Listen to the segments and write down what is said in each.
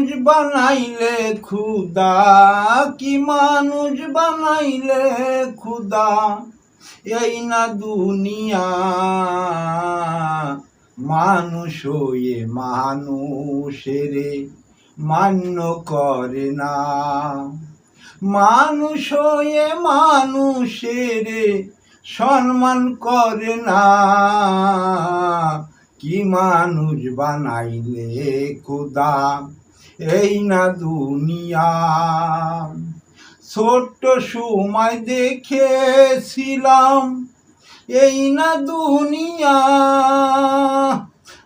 মানুষ বানাইলে খুদা কি মানুষ বানাইলে খুদা এই না দুনিয়া, মানুষ হয়ে মানুষেরে মান্য করে না। মানুষ হয়ে মানুষেরে সম্মান করে না। কি মানুষ বানাইলে খুদা এই না দুনিয়া। ছোট্ট সময় দেখেছিলাম, এই না দুনিয়া।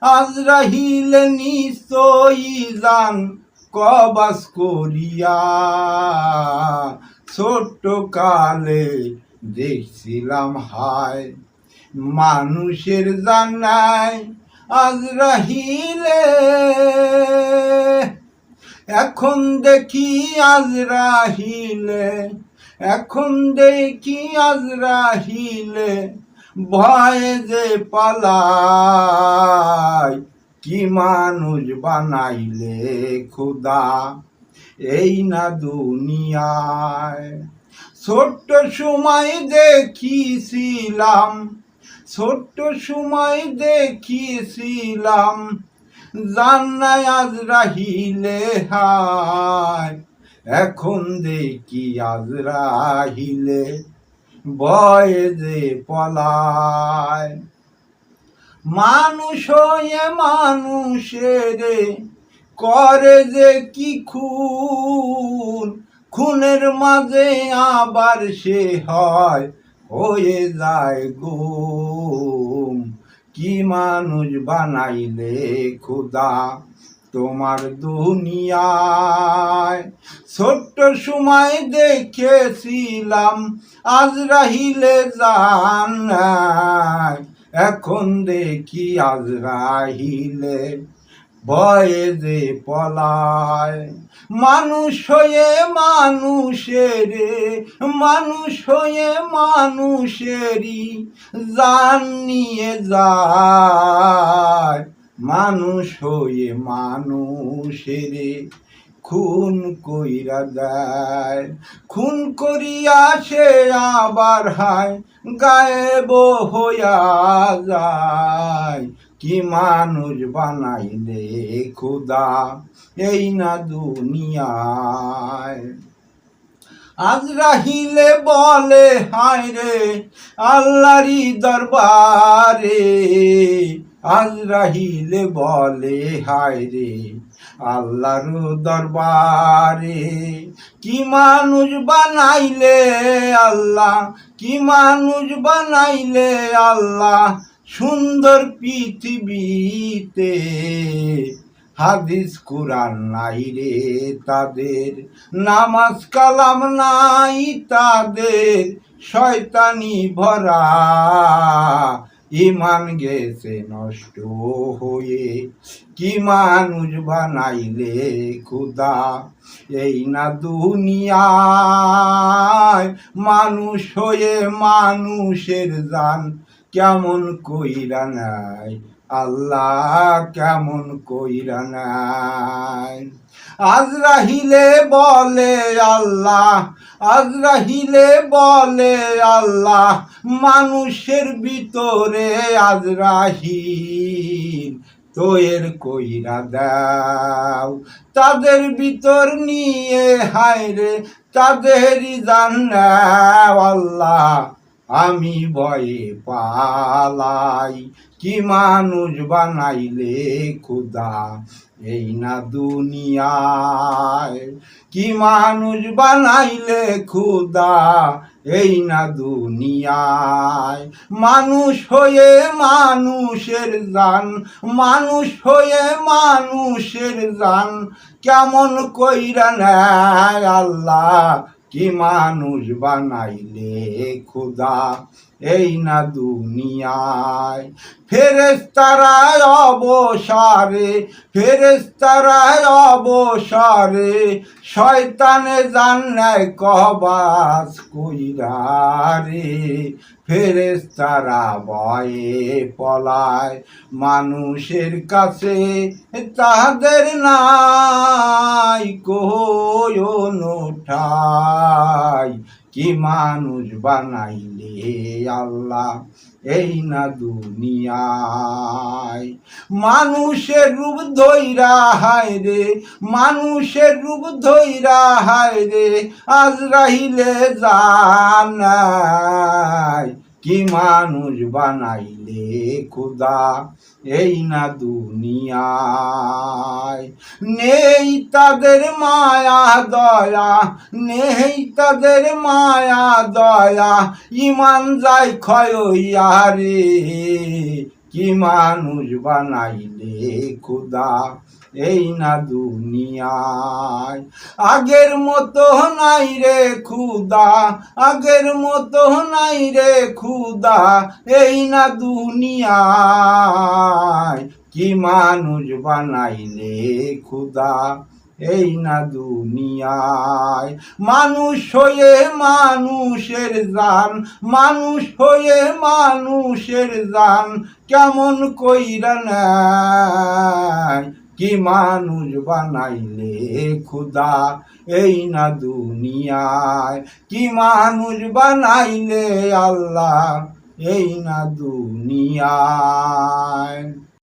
আজরাহিল নিশ্চয়ই যান কবাস করিয়া। ছোট্ট কালে দেখছিলাম, হায়, মানুষের জানায় আজরাহিলে এখন দেখি আজরাহিলে এখন দেখি আজরাহিলে ভয়ে যে পালায় কি মানুষ বানাইলে খুদা? এই না দুনিয়ায়। ছোট্ট সময় দেখিছিলাম, ছোট্ট সময় দেখিছিলাম জান্নায় আজ রাহিলে হায়। এখন দেখি আজ রাহিলে বয়ে যে পলায়। মানুষ হয়ে মানুষের করে যে কি খুন, খুনের মাঝে আবার সে হয়, হয়ে যায় গুম কি মানুষ বানাইলে খুদা তোমার দুনিয়ায়? ছোট্ট সময় দেখেছিলাম, আজ রাহিলে জান এখন দেখি আজ রাহিলে ভয়ে যে পলায়। মানুষ হয়ে মানুষের, মানুষ হয়ে মানুষেরই জান নিয়ে যায়। মানুষ হয়ে মানুষের খুন কইরা দেয়। খুন করিয়া সে আবার হায়, গায়েব হইয়া যায়। কি মানুষ বানাইলে খুদা এই না দুনিয়ায়? আজ রাহিলে বলে, হায় রে আল্লাহরি দরবারে। আজ রাহিলে বলে, হায় রে আল্লাহর দরবারে। কি মানুষ বানাইলে আল্লাহ, কি মানুষ বানাইলে আল্লাহ সুন্দর পৃথিবীতে হাদিস কোরআন নাই রে তাদের, নামাজ কালাম নাই তাদের, শয়তানি ভরা ইমান গেছে নষ্ট হয়ে। কি মানুষ বানাইলে খুদা? এই না দুনিয়ায় মানুষ হয়ে মানুষের জান কেমন কইরা নাই? আল্লাহ কেমন কইরা নাই? আজরাহিলে বলে আল্লাহ আজরাহিলে বলে আল্লাহ, মানুষের ভিতরে আজরাহিল তোয়ের কইরা দাও, তাদের ভিতর নিয়ে হায় রে, তাদেরই জান্নাও আল্লাহ। আমি ভয়ে পালাই, কি মানুষ বানাইলে খুদা এই না দুনিয়ায়, কি মানুষ বানাইলে খুদা এই না দুনিয়ায়, মানুষ হয়ে মানুষের জান, মানুষ হয়ে মানুষের জান, কেমন কইরা নেয় আল্লাহ? কি মানুষ বানাইলে খুদা? এই না দুনিয়ায়। ফেরেস্তারায় অবসারে ফেরেস্তারায় অবসারে, শয়তানে জান্নায় কবাস কইরা রে ফেরেস্তারা ভয়ে পলায়, মানুষের কাছে তাদের না কোন ঠাই। কি মানুষ বানাইলে আল্লাহ? এই না দুনিয়ায়। মানুষের রূপ ধৈরা হায় রে। মানুষের রূপ ধৈরা হায় রে। আজ রাহিলে জানাই কি মানুষ বানাইলে খুদা? এই না দুনিয়ায়। নেই তাদের মায়া, দয়া। নেই তাদের মায়া, দয়া। ইমান যায় ক্ষয়া রে কি মানুষ বানাইলে খুদা? এই না দুনিয়ায়। আগের মতো নাই রে খুদা, আগের মতো নাই রে খুদা, এই না দুনিয়ায়। কি মানুষ বানাইলে খুদা, এই না দুনিয়ায়। মানুষ হয়ে মানুষের জান, মানুষ হয়ে মানুষের জান, কেমন কইরা নেয়? কি মানুষ বানাইলে খুদা এই না দুনিয়ায়? কি মানুষ বানাইলে আল্লাহ এই না দুনিয়ায়?